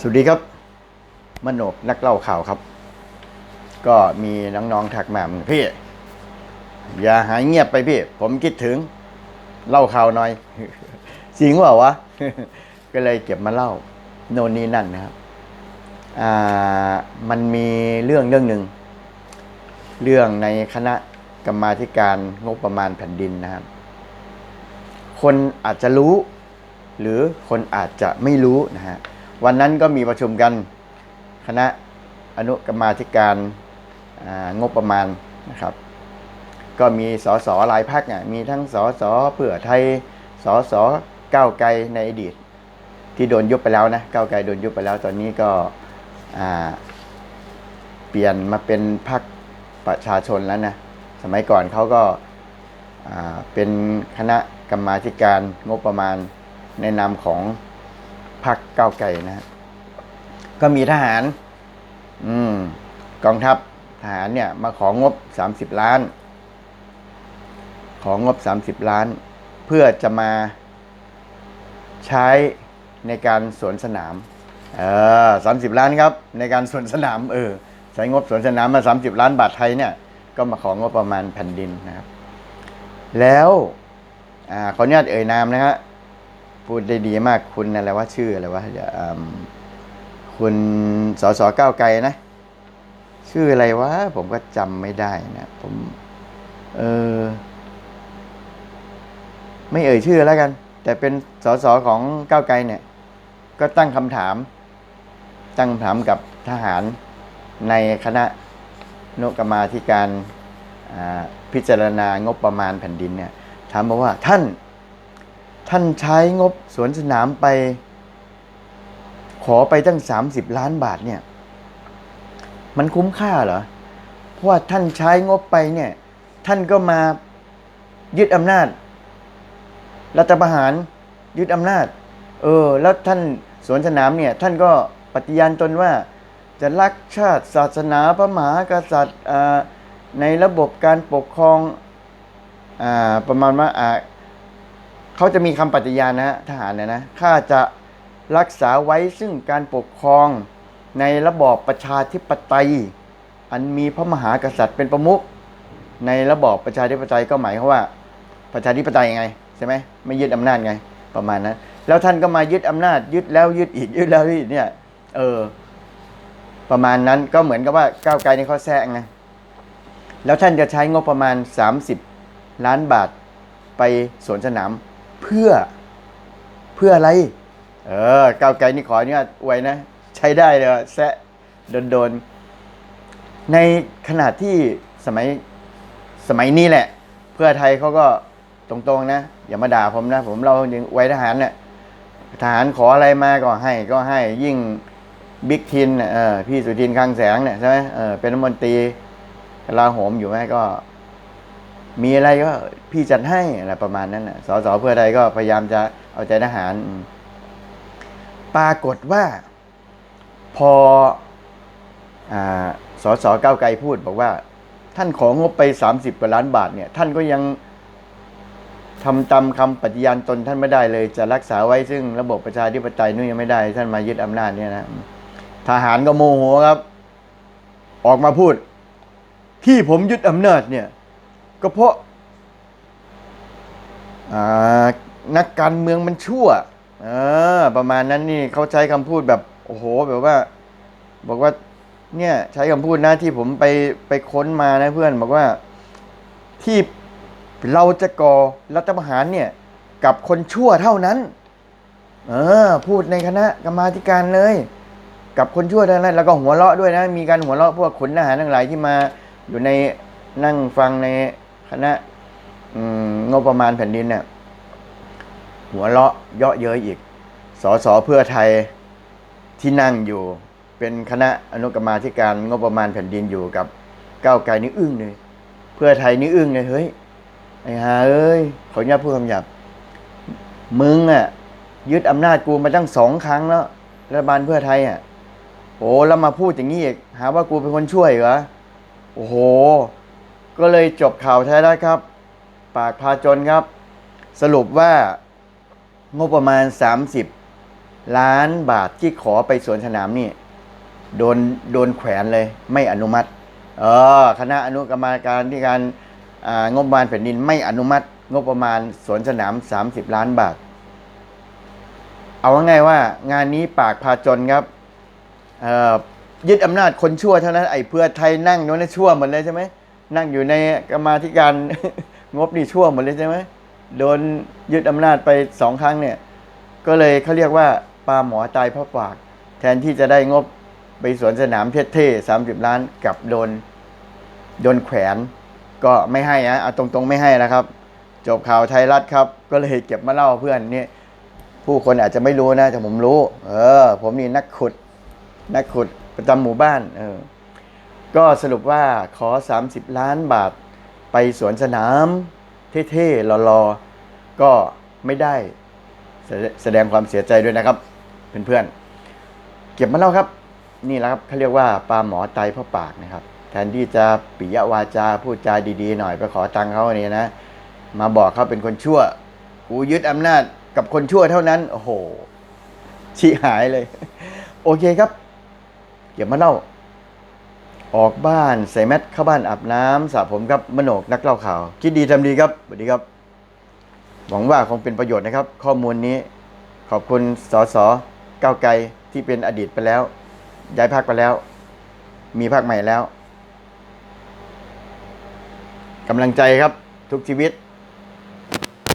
สวัสดีครับ มโนกนักเล่าข่าวครับ ก็มีน้องๆทักมาพี่ อย่าหายเงียบไปพี่ ผมคิดถึง เล่าข่าวหน่อยจริงเปล่าวะ ก็เลยเก็บมาเล่า โน่นนี่นั่นนะครับอ่ามันมีเรื่องเรื่องหนึ่งเรื่องในคณะกรรมาการงบประมาณแผ่นดินนะครับ คนอาจจะรู้ หรือคนอาจจะไม่รู้นะฮะ วันนั้นก็มีประชุมกันคณะอนุกรรมาธิการงบประมาณนะครับ ก็มีสสหลายพักอะมีทั้งสสเพื่อไทยสสก้าวไกลในอดีต ที่โดนยุบไปแล้วนะก้าวไกลโดนยุบไปแล้วตอนนี้ก็เปลี่ยนมาเป็นพรรคประชาชนแล้วนะสมัยก่อนเขาก็าเป็นคณะกรรมาธิการงบประมาณในนามของ พรรคก้าวไกลนะฮะก็มีทหาร อืม กองทัพทหารเนี่ย มาของบ30ล้าน ของงบ30ล้าน เพื่อจะมาใช้ในการสวนสนาม เออสามสิบล้านครับ ในการสวนสนาม เออใช้งบสวนสนามมา30ล้านบาทไทยเนี่ย ก็มาของงบประมาณแผ่นดินนะครับ แล้ว อ่าขออนุญาตเอ่ยนามนะฮะ พูดได้ดีมากคุณอะไรว่าชื่ออะไรวะคุณสสก้าวไกลนะ ชื่ออะไรวะผมก็จำไม่ได้นะผม เออ ไม่เอ่ยชื่อแล้วกัน แต่เป็นสสของก้าวไกลเนี่ย ก็ตั้งคำถาม ตั้งคำถามกับทหารในคณะนุกรรมาธิการพิจารณางบประมาณแผ่นดินเนี่ยถามบอกว่าท่าน ท่านใช้งบสวนสนามไป ขอไปตั้ง 30 ล้านบาทเนี่ย มันคุ้มค่าเหรอ เพราะว่าท่านใช้งบไปเนี่ย ท่านก็มายึดอำนาจ รัฐประหารยึดอำนาจ เออ แล้วท่านสวนสนามเนี่ย ท่านก็ปฏิญาณตนว่า จะรักชาติศาสนาพระมหากษัตริย์ในระบบการปกครองอประมาณว่าอ่า เขาจะมีคำปฏิญาณนะทหารนี่ยนะข้าจะรักษาไว้ซึ่งการปกครองในระบอบประชาธิปไตย อันมีพระมหากษัตริย์เป็นประมุขในระบอบประชาธิปไตยก็หมายความว่า ประชาธิปไตยไงใช่ไหมไม่ยึดอำนาจไง ประมาณนั้น แล้วท่านก็มายึดอำนาจ ยึดแล้วยึดอีกยึดแล้วยึดอีกเนี่ย เออ ประมาณนั้นก็เหมือนกับว่าก้าวไกลในี่เขาแซงไงแล้วท่านจะใช้งบประมาณ 30 ล้านบาทไปสวนสนาม เพื่อเพื่ออะไร เออก้าวไกลนี่ขออนุญาตอวยนะ ใช้ได้เลยแซะโดนๆ ในขณะที่สมัยสมัยนี้แหละ เพื่อไทยเขาก็ตรงๆนะ อย่ามาด่าผมนะ ผมเรายังไว้ทหารเนี่ยทหารขออะไรมาก็ให้ก็ให้ยิ่งบิ๊กทินน่ะเออพี่สุทินคลังแสงเนี่ยใช่ไหมเออเป็นรัฐมนตรีลาโหมอยู่ไหมก็ มีอะไรก็พี่จัดให้อะไรประมาณนั้นนะสสเพื่อไทยก็พยายามจะเอาใจทหาร ปรากฏว่าพออสสก้าวไกลพูดบอกว่า ท่านของงบไป 30กว่าล้านบาทเนี่ย ท่านก็ยังทำตามคำปฏิญาณตนท่านไม่ได้เลย จะรักษาไว้ซึ่งระบบประชาธิปไตยนู่นยังไม่ได้ ท่านมายึดอำนาจเนี่ยนะทหารก็โมโหครับ ออกมาพูด ที่ผมยึดอำนาจเนี่ย ก็เพราะนักการเมืองมันชั่วอประมาณนั้นนี่เขาใช้คำพูดแบบโอ้โหแบบว่า บอกว่า เนี่ยใช้คำพูดนะที่ผมไปไปค้นมานะเพื่อนบอกว่าที่เราจะก่อรัฐประหารเนี่ย กับคนชั่วเท่านั้น เออ พูดในคณะกรรมาการเลย กับคนชั่วเท่านั้นแล้วก็หัวเราะด้วยนะ มีการหัวเราะพวกขุนทหารทั้งหลายที่มาอยู่ในนั่งฟังใน คณะงบประมาณแผ่นดินเนี่ยหัวเราะเยาะเย้ยอีกสสเพื่อไทยที่นั่งอยู่ เป็นคณะอนุกรรมาธิการงบประมาณแผ่นดินอยู่กับก้าวไกลนี่อึ้งเลย เพื่อไทยนี่อึ้งเลยเฮ้ยไอ้หาเอ้ยขออนุญาตพูดคำหยาบมึงอะยึดอำนาจกูมาตั้งสองครั้งแล้วรัฐบาลเพื่อไทยอะโอ้แล้วมาพูดอย่างนี้อีกหาว่ากูเป็นคนช่วยเหรอโอ้โห ก็เลยจบข่าวไทยรัฐครับ ปากพาจนครับ สรุปว่างบประมาณ 30 ล้านบาทที่ขอไปสวนสนามนี่โดนโดนแขวนเลยไม่อนุมัติ เออคณะอนุกรรมการที่การงบประมาณแผ่นดินไม่อนุมัติ งบประมาณสวนสนาม 30 ล้านบาท เอาง่ายว่างานนี้ปากพาจนครับยึดอำนาจคนชั่วเท่านั้นไอ้เพื่อไทยนั่งอยู่ในนชั่วหมดเลยใช่ไหม นั่งอยู่ในกรรมาธิการงบนี่ชั่วหมดเลยใช่ไหมโดนยึดอำนาจไปสองครั้งเนี่ย ก็เลยเขาเรียกว่าปลาหมอตายเพราะปาก แทนที่จะได้งบไปสวนสนามเท่ๆสามสิบล้านกลับโดนโดนแขวนก็ไม่ให้นะเอาตรงๆไม่ให้นะครับ จบข่าวไทยรัฐครับ ก็เลยเก็บมาเล่าเพื่อนนี่ผู้คนอาจจะไม่รู้นะแต่ผมรู้ เออ ผมนี่นักขุด นักขุดประจำหมู่บ้าน เออ ก็สรุปว่าขอ 30 ล้านบาทไปสวนสนามเท่ๆรอๆก็ไม่ได้แสดงความเสียใจด้วยนะครับ เพื่อนๆ เก็บมาเล่าครับ นี่แหละครับเขาเรียกว่าปลาหมอตายเพราะปากนะครับ แทนที่จะปิยวาจาพูดจาดีๆ หน่อยไปขอตังค์เขาเนี่ยนะ มาบอกเขาเป็นคนชั่ว กูยึดอำนาจกับคนชั่วเท่านั้น โอ้โหชี้หายเลย โอเคครับ เก็บมาเล่า ออกบ้านใส่แมสเข้าบ้านอาบน้ำสระผมครับมโนกนักเล่าข่าว คิดดีทำดีครับสวัสดีครับ หวังว่าคงเป็นประโยชน์นะครับ ข้อมูลนี้ขอบคุณสสก้าวไกลที่เป็นอดีตไปแล้ว ย้ายพักไปแล้ว มีพักใหม่แล้วกำลังใจครับทุกชีวิต